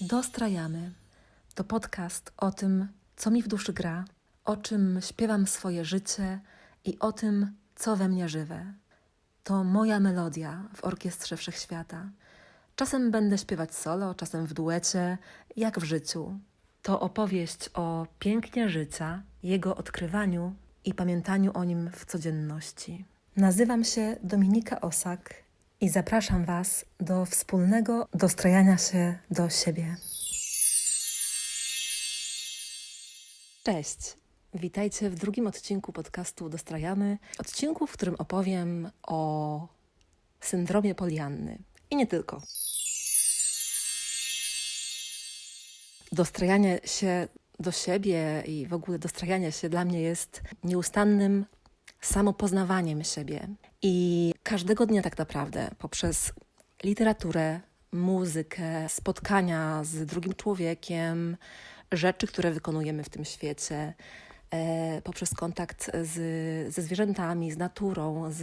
Dostrajamy. To podcast o tym, co mi w duszy gra, o czym śpiewam swoje życie i o tym, co we mnie żywe. To moja melodia w orkiestrze wszechświata. Czasem będę śpiewać solo, czasem w duecie, jak w życiu. To opowieść o pięknie życia, jego odkrywaniu i pamiętaniu o nim w codzienności. Nazywam się Dominika Osak i zapraszam Was do wspólnego dostrajania się do siebie. Cześć! Witajcie w drugim odcinku podcastu Dostrajamy. Odcinku, w którym opowiem o syndromie Polianny. I nie tylko. Dostrajanie się do siebie i w ogóle dostrajanie się dla mnie jest nieustannym samopoznawaniem siebie. I każdego dnia tak naprawdę poprzez literaturę, muzykę, spotkania z drugim człowiekiem, rzeczy, które wykonujemy w tym świecie, e, poprzez kontakt z, ze zwierzętami, z naturą, z,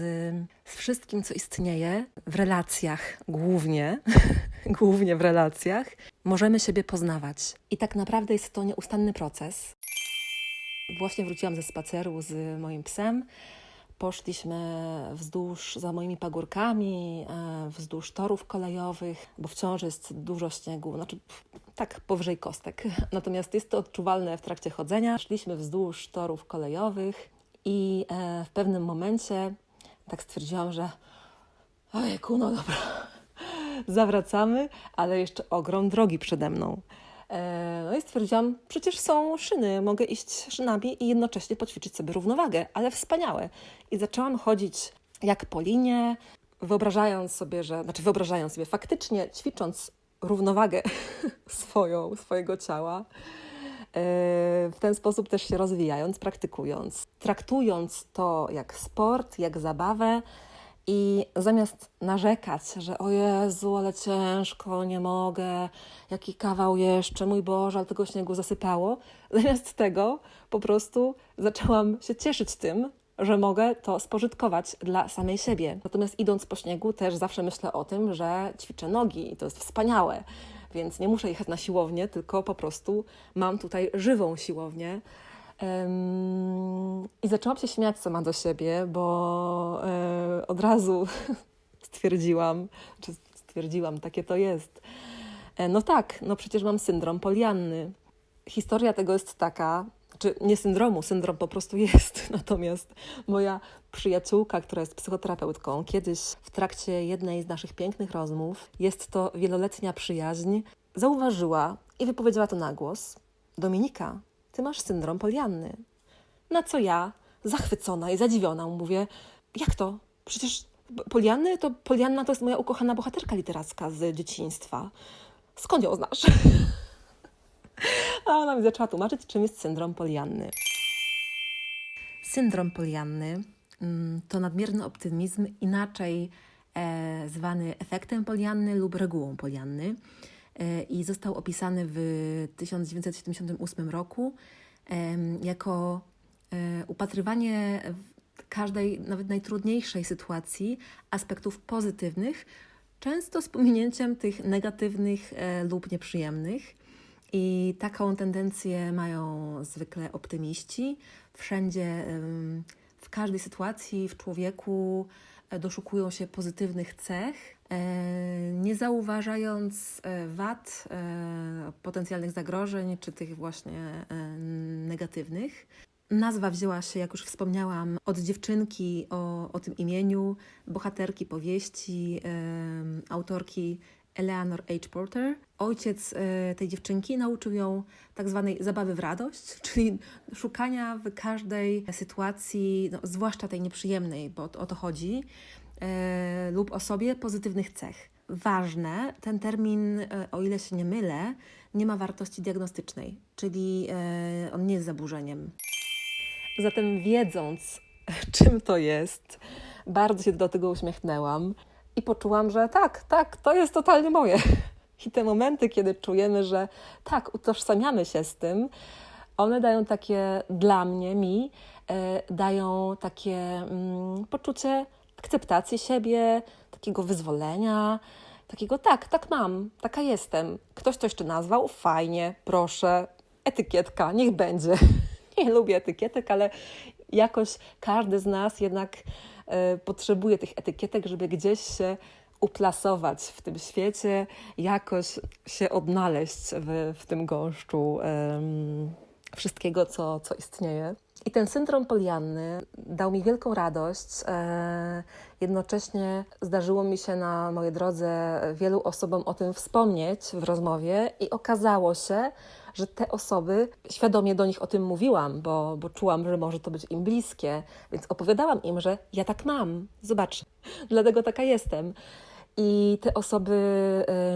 z wszystkim, co istnieje w relacjach, głównie, głównie w relacjach, możemy siebie poznawać. I tak naprawdę jest to nieustanny proces. Właśnie wróciłam ze spaceru z moim psem. Poszliśmy wzdłuż za moimi pagórkami, e, wzdłuż torów kolejowych, bo wciąż jest dużo śniegu, znaczy tak powyżej kostek. Natomiast jest to odczuwalne w trakcie chodzenia. Szliśmy wzdłuż torów kolejowych i e, w pewnym momencie tak stwierdziłam, że ojejku, no dobra, zawracamy, ale jeszcze ogrom drogi przede mną. E, No i stwierdziłam, przecież są szyny, mogę iść szynami i jednocześnie poćwiczyć sobie równowagę, ale wspaniałe. I zaczęłam chodzić jak po linie, wyobrażając sobie, że, znaczy wyobrażając sobie, faktycznie ćwicząc równowagę swoją, swojego ciała, e, w ten sposób też się rozwijając, praktykując, traktując to jak sport, jak zabawę, i zamiast narzekać, że o Jezu, ale ciężko, nie mogę, jaki kawał jeszcze, mój Boże, ale tego śniegu zasypało, zamiast tego po prostu zaczęłam się cieszyć tym, że mogę to spożytkować dla samej siebie. Natomiast idąc po śniegu też zawsze myślę o tym, że ćwiczę nogi i to jest wspaniałe. Więc nie muszę jechać na siłownię, tylko po prostu mam tutaj żywą siłownię, i zaczęłam się śmiać sama do siebie, bo e, od razu stwierdziłam, czy stwierdziłam, takie to jest. E, no tak, no przecież mam syndrom Polianny. Historia tego jest taka, czy nie syndromu, syndrom po prostu jest. Natomiast moja przyjaciółka, która jest psychoterapeutką, kiedyś w trakcie jednej z naszych pięknych rozmów, jest to wieloletnia przyjaźń, zauważyła i wypowiedziała to na głos. Dominika, ty masz syndrom Polianny. Na co ja, zachwycona i zadziwiona, mówię, jak to? Przecież Polianny to Polianna to jest moja ukochana bohaterka literacka z dzieciństwa. Skąd ją znasz? A ona mi zaczęła tłumaczyć, czym jest syndrom Polianny. Syndrom Polianny mm, to nadmierny optymizm, inaczej e, zwany efektem Polianny lub regułą Polianny i został opisany w 1978 roku jako e, upatrywanie każdej, nawet najtrudniejszej sytuacji aspektów pozytywnych, często z pominięciem tych negatywnych e, lub nieprzyjemnych. I taką tendencję mają zwykle optymiści. Wszędzie, w każdej sytuacji, w człowieku e, doszukują się pozytywnych cech, nie zauważając wad, potencjalnych zagrożeń czy tych właśnie negatywnych. Nazwa wzięła się, jak już wspomniałam, od dziewczynki o, o tym imieniu, bohaterki powieści, autorki Eleanor H. Porter. Ojciec e, tej dziewczynki nauczył ją tak zwanej zabawy w radość, czyli szukania w każdej sytuacji, no, zwłaszcza tej nieprzyjemnej, bo o, to chodzi, e, lub osobie pozytywnych cech. Ważne, ten termin, e, o ile się nie mylę, nie ma wartości diagnostycznej, czyli e, on nie jest zaburzeniem. Zatem wiedząc, czym to jest, bardzo się do tego uśmiechnęłam i poczułam, że tak, tak, to jest totalnie moje. I te momenty, kiedy czujemy, że tak, utożsamiamy się z tym, one dają takie dla mnie, mi, e, dają takie mm, poczucie akceptacji siebie, takiego wyzwolenia takiego tak, tak mam, taka jestem. Ktoś to jeszcze nazwał, fajnie, proszę, etykietka, niech będzie. Nie lubię etykietek, ale jakoś każdy z nas jednak e, potrzebuje tych etykietek, żeby gdzieś się uplasować w tym świecie, jakoś się odnaleźć w, w tym gąszczu em, wszystkiego, co, co istnieje. I ten syndrom Polianny dał mi wielką radość. E, jednocześnie zdarzyło mi się na mojej drodze wielu osobom o tym wspomnieć w rozmowie, i okazało się, że te osoby, świadomie do nich o tym mówiłam, bo, bo czułam, że może to być im bliskie, więc opowiadałam im, że ja tak mam, zobacz, dlatego taka jestem. I te osoby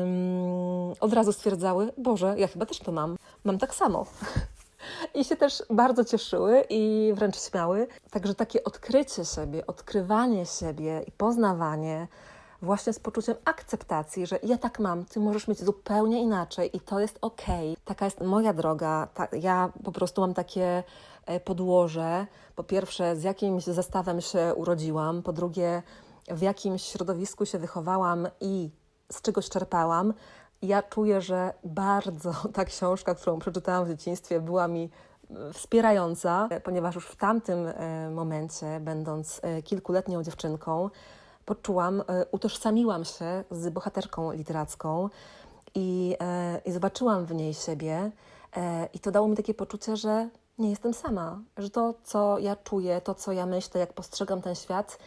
ym, od razu stwierdzały: Boże, ja chyba też to mam, mam tak samo. I się też bardzo cieszyły i wręcz śmiały. Także takie odkrycie siebie, odkrywanie siebie i poznawanie właśnie z poczuciem akceptacji, że ja tak mam, ty możesz mieć zupełnie inaczej i to jest okej. Taka jest moja droga. Ta, ja po prostu mam takie e, podłoże. Po pierwsze, z jakimś zestawem się urodziłam, po drugie, w jakimś środowisku się wychowałam i z czegoś czerpałam. Ja czuję, że bardzo ta książka, którą przeczytałam w dzieciństwie, była mi e, wspierająca, ponieważ już w tamtym e, momencie, będąc e, kilkuletnią dziewczynką, poczułam, utożsamiłam się z bohaterką literacką i, i zobaczyłam w niej siebie. I to dało mi takie poczucie, że nie jestem sama, że to, co ja czuję, to, co ja myślę, jak postrzegam ten świat,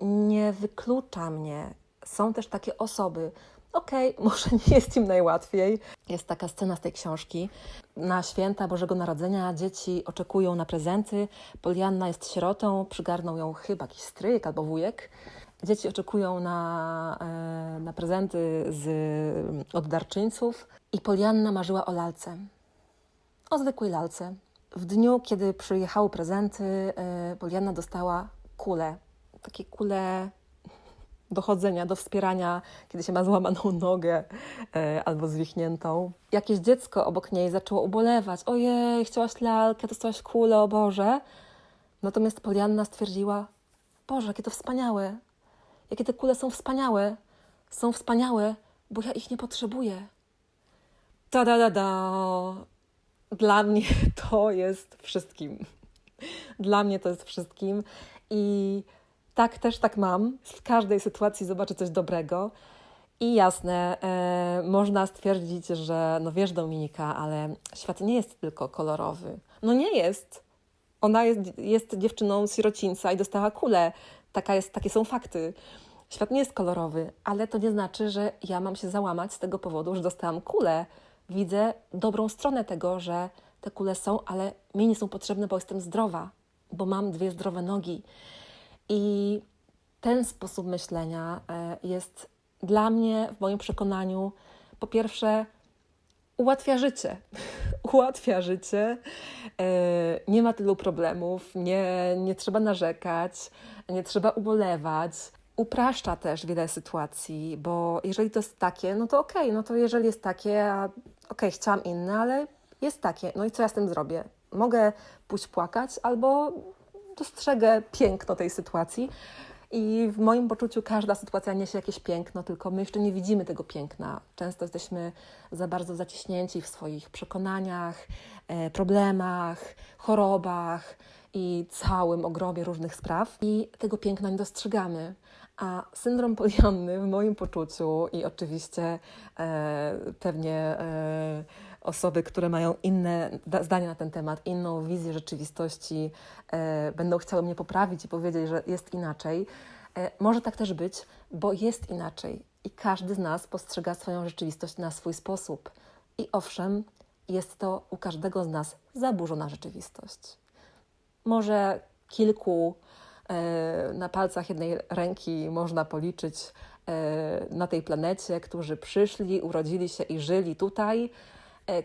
nie wyklucza mnie. Są też takie osoby, okej, okay, może nie jest im najłatwiej. Jest taka scena z tej książki. Na święta Bożego Narodzenia dzieci oczekują na prezenty. Polianna jest sierotą, przygarnął ją chyba jakiś stryjek albo wujek. Dzieci oczekują na, e, na prezenty z, od darczyńców i Polianna marzyła o lalce. O zwykłej lalce. W dniu, kiedy przyjechały prezenty, e, Polianna dostała kulę. Takie kule dochodzenia, do wspierania, kiedy się ma złamaną nogę e, albo zwichniętą. Jakieś dziecko obok niej zaczęło ubolewać. Ojej, chciałaś lalkę, dostałaś kulę, o Boże. Natomiast Polianna stwierdziła, Boże, jakie to wspaniałe. Jakie te kule są wspaniałe. Są wspaniałe, bo ja ich nie potrzebuję. Ta da da da. Dla mnie to jest wszystkim. Dla mnie to jest wszystkim. I tak, też tak mam. W każdej sytuacji zobaczę coś dobrego. I jasne, e, można stwierdzić, że no wiesz Dominika, ale świat nie jest tylko kolorowy. No nie jest. Ona jest, jest dziewczyną sierocińca i dostała kulę. Taka jest, takie są fakty. Świat nie jest kolorowy, ale to nie znaczy, że ja mam się załamać z tego powodu, że dostałam kulę. Widzę dobrą stronę tego, że te kule są, ale mi nie są potrzebne, bo jestem zdrowa, bo mam dwie zdrowe nogi. I ten sposób myślenia e, jest dla mnie, w moim przekonaniu, po pierwsze, ułatwia życie. ułatwia życie. E, nie ma tylu problemów, nie, nie trzeba narzekać, nie trzeba ubolewać. Upraszcza też wiele sytuacji, bo jeżeli to jest takie, no to okej, okay, no to jeżeli jest takie, a okej, okay, chciałam inne, ale jest takie, no i co ja z tym zrobię? Mogę pójść płakać albo dostrzegę piękno tej sytuacji. I w moim poczuciu każda sytuacja niesie jakieś piękno, tylko my jeszcze nie widzimy tego piękna. Często jesteśmy za bardzo zaciśnięci w swoich przekonaniach, e, problemach, chorobach i całym ogromie różnych spraw i tego piękna nie dostrzegamy. A syndrom polianny w moim poczuciu i oczywiście e, pewnie e, osoby, które mają inne zdania na ten temat, inną wizję rzeczywistości, e, będą chciały mnie poprawić i powiedzieć, że jest inaczej. E, może tak też być, bo jest inaczej i każdy z nas postrzega swoją rzeczywistość na swój sposób. I owszem, jest to u każdego z nas zaburzona rzeczywistość. Może kilku e, na palcach jednej ręki można policzyć na tej planecie, którzy przyszli, urodzili się i żyli tutaj,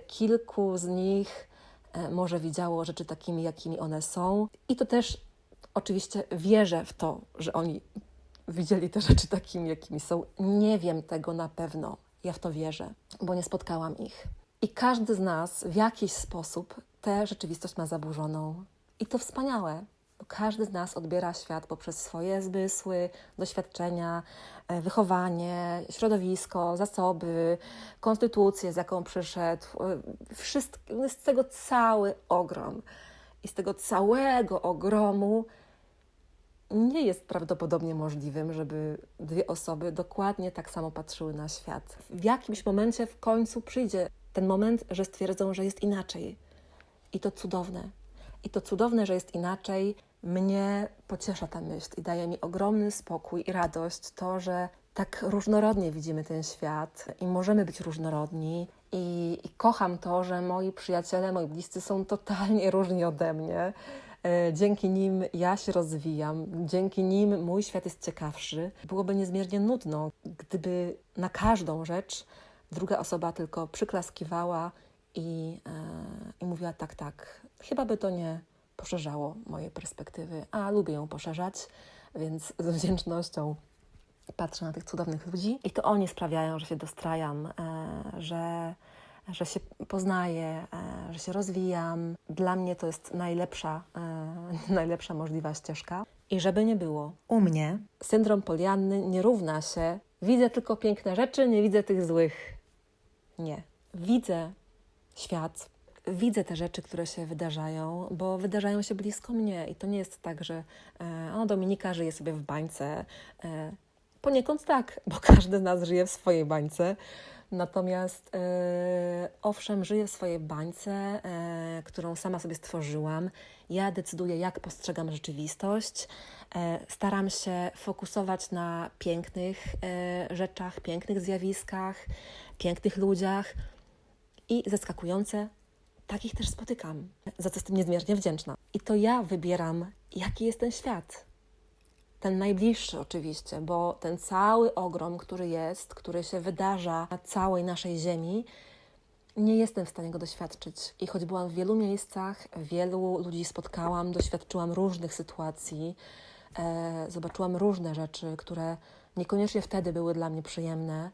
kilku z nich e, może widziało rzeczy takimi, jakimi one są. I to też oczywiście wierzę w to, że oni widzieli te rzeczy takimi, jakimi są. Nie wiem tego na pewno. Ja w to wierzę, bo nie spotkałam ich. I każdy z nas w jakiś sposób tę rzeczywistość ma zaburzoną. I to wspaniałe. Bo każdy z nas odbiera świat poprzez swoje zmysły, doświadczenia, e, wychowanie, środowisko, zasoby, konstytucję, z jaką przyszedł. e, Wszystko, jest tego cały ogrom. I z tego całego ogromu nie jest prawdopodobnie możliwym, żeby dwie osoby dokładnie tak samo patrzyły na świat. W jakimś momencie w końcu przyjdzie ten moment, że stwierdzą, że jest inaczej. I to cudowne. I to cudowne, że jest inaczej, mnie pociesza ta myśl i daje mi ogromny spokój i radość to, że tak różnorodnie widzimy ten świat i możemy być różnorodni. I, I kocham to, że moi przyjaciele, moi bliscy są totalnie różni ode mnie. E, Dzięki nim ja się rozwijam, dzięki nim mój świat jest ciekawszy. Byłoby niezmiernie nudno, gdyby na każdą rzecz druga osoba tylko przyklaskiwała i, e, i mówiła tak, tak. Chyba by to nie poszerzało mojej perspektywy, a lubię ją poszerzać, więc z wdzięcznością patrzę na tych cudownych ludzi i to oni sprawiają, że się dostrajam, e, że, że się poznaję, e, że się rozwijam. Dla mnie to jest najlepsza, najlepsza możliwa ścieżka. I żeby nie było, u mnie syndrom Polianny nie równa się widzę tylko piękne rzeczy, nie widzę tych złych. Nie. Widzę świat, widzę te rzeczy, które się wydarzają, bo wydarzają się blisko mnie i to nie jest tak, że e, o, Dominika żyje sobie w bańce. E, poniekąd tak, bo każdy z nas żyje w swojej bańce. Natomiast e, owszem, żyję w swojej bańce, e, którą sama sobie stworzyłam. Ja decyduję, jak postrzegam rzeczywistość. E, staram się fokusować na pięknych e, rzeczach, pięknych zjawiskach, pięknych ludziach i zaskakujące, takich też spotykam, za co jestem niezmiernie wdzięczna. I to ja wybieram, jaki jest ten świat. Ten najbliższy oczywiście, bo ten cały ogrom, który jest, który się wydarza na całej naszej ziemi, nie jestem w stanie go doświadczyć. I choć byłam w wielu miejscach, wielu ludzi spotkałam, doświadczyłam różnych sytuacji, e, zobaczyłam różne rzeczy, które niekoniecznie wtedy były dla mnie przyjemne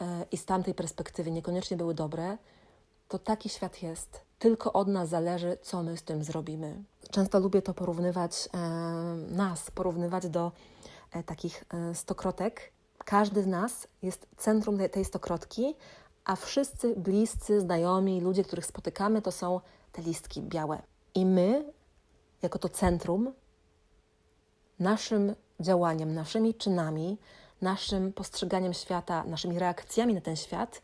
e, i z tamtej perspektywy niekoniecznie były dobre, to taki świat jest. Tylko od nas zależy, co my z tym zrobimy. Często lubię to porównywać, e, nas porównywać do e, takich e, stokrotek. Każdy z nas jest centrum tej, tej stokrotki, a wszyscy bliscy, znajomi, ludzie, których spotykamy, to są te listki białe. I my, jako to centrum, naszym działaniem, naszymi czynami, naszym postrzeganiem świata, naszymi reakcjami na ten świat,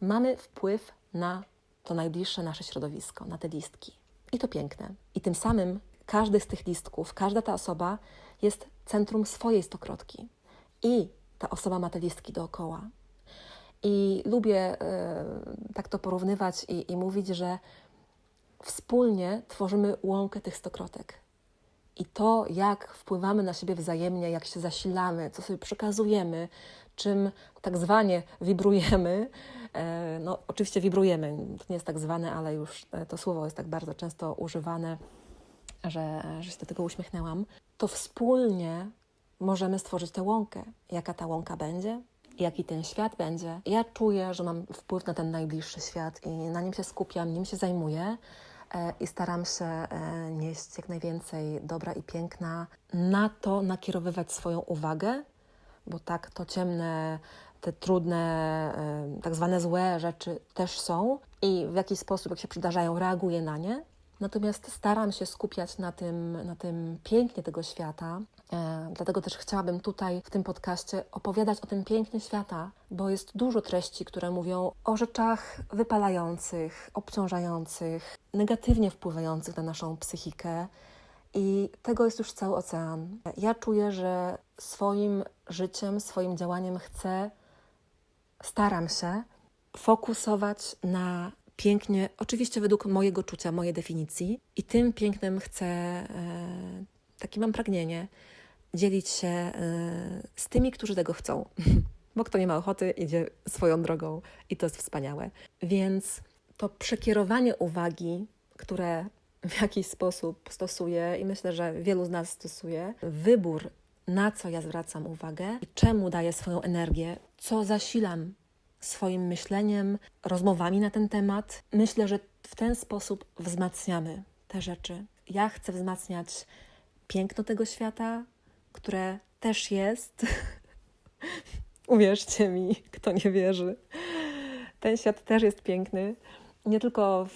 mamy wpływ na to najbliższe nasze środowisko, na te listki. I to piękne. I tym samym każdy z tych listków, każda ta osoba jest centrum swojej stokrotki. I ta osoba ma te listki dookoła. I lubię e, tak to porównywać i, i mówić, że wspólnie tworzymy łąkę tych stokrotek. I to, jak wpływamy na siebie wzajemnie, jak się zasilamy, co sobie przekazujemy, czym tak zwanie wibrujemy. E, No, oczywiście wibrujemy, to nie jest tak zwane, ale już e, to słowo jest tak bardzo często używane, że, że się do tego uśmiechnęłam. To wspólnie możemy stworzyć tę łąkę. Jaka ta łąka będzie? Jaki ten świat będzie? Ja czuję, że mam wpływ na ten najbliższy świat i na nim się skupiam, nim się zajmuję e, i staram się nieść jak najwięcej dobra i piękna, na to nakierowywać swoją uwagę, bo tak to ciemne, te trudne, tak zwane złe rzeczy też są i w jakiś sposób, jak się przydarzają, reaguję na nie. Natomiast staram się skupiać na tym, na tym pięknie tego świata. E, dlatego też chciałabym tutaj w tym podcaście opowiadać o tym pięknie świata, bo jest dużo treści, które mówią o rzeczach wypalających, obciążających, negatywnie wpływających na naszą psychikę. I tego jest już cały ocean. Ja czuję, że swoim życiem, swoim działaniem chcę, staram się fokusować na pięknie, oczywiście według mojego czucia, mojej definicji, i tym pięknem chcę, e, takie mam pragnienie, dzielić się e, z tymi, którzy tego chcą. Bo kto nie ma ochoty, idzie swoją drogą i to jest wspaniałe. Więc to przekierowanie uwagi, które w jakiś sposób stosuję i myślę, że wielu z nas stosuje, wybór, na co ja zwracam uwagę czemu daję swoją energię, co zasilam swoim myśleniem, rozmowami na ten temat. Myślę, że w ten sposób wzmacniamy te rzeczy. Ja chcę wzmacniać piękno tego świata, które też jest. Uwierzcie mi, kto nie wierzy. Ten świat też jest piękny. Nie tylko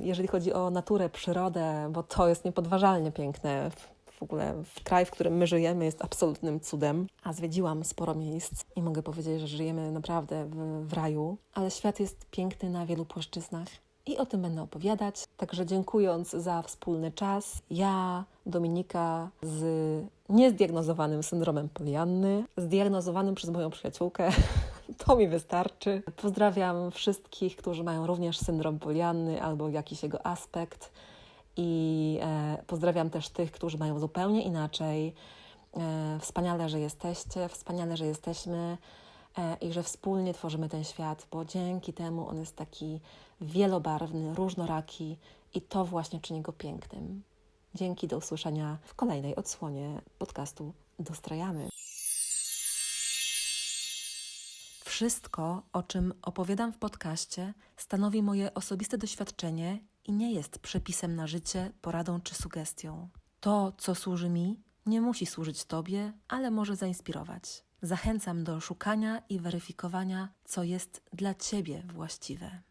jeżeli chodzi o naturę, przyrodę, bo to jest niepodważalnie piękne. W ogóle w kraj, w którym my żyjemy, jest absolutnym cudem. A zwiedziłam sporo miejsc i mogę powiedzieć, że żyjemy naprawdę w, w raju, ale świat jest piękny na wielu płaszczyznach. I o tym będę opowiadać. Także dziękując za wspólny czas, ja, Dominika, z niezdiagnozowanym syndromem Polianny, zdiagnozowanym przez moją przyjaciółkę, to mi wystarczy. Pozdrawiam wszystkich, którzy mają również syndrom Polianny albo jakiś jego aspekt. I e, pozdrawiam też tych, którzy mają zupełnie inaczej. E, wspaniale, że jesteście, wspaniale, że jesteśmy e, i że wspólnie tworzymy ten świat, bo dzięki temu on jest taki wielobarwny, różnoraki i to właśnie czyni go pięknym. Dzięki, do usłyszenia w kolejnej odsłonie podcastu Dostrajamy. Wszystko, o czym opowiadam w podcaście, stanowi moje osobiste doświadczenie i nie jest przepisem na życie, poradą czy sugestią. To, co służy mi, nie musi służyć Tobie, ale może zainspirować. Zachęcam do szukania i weryfikowania, co jest dla Ciebie właściwe.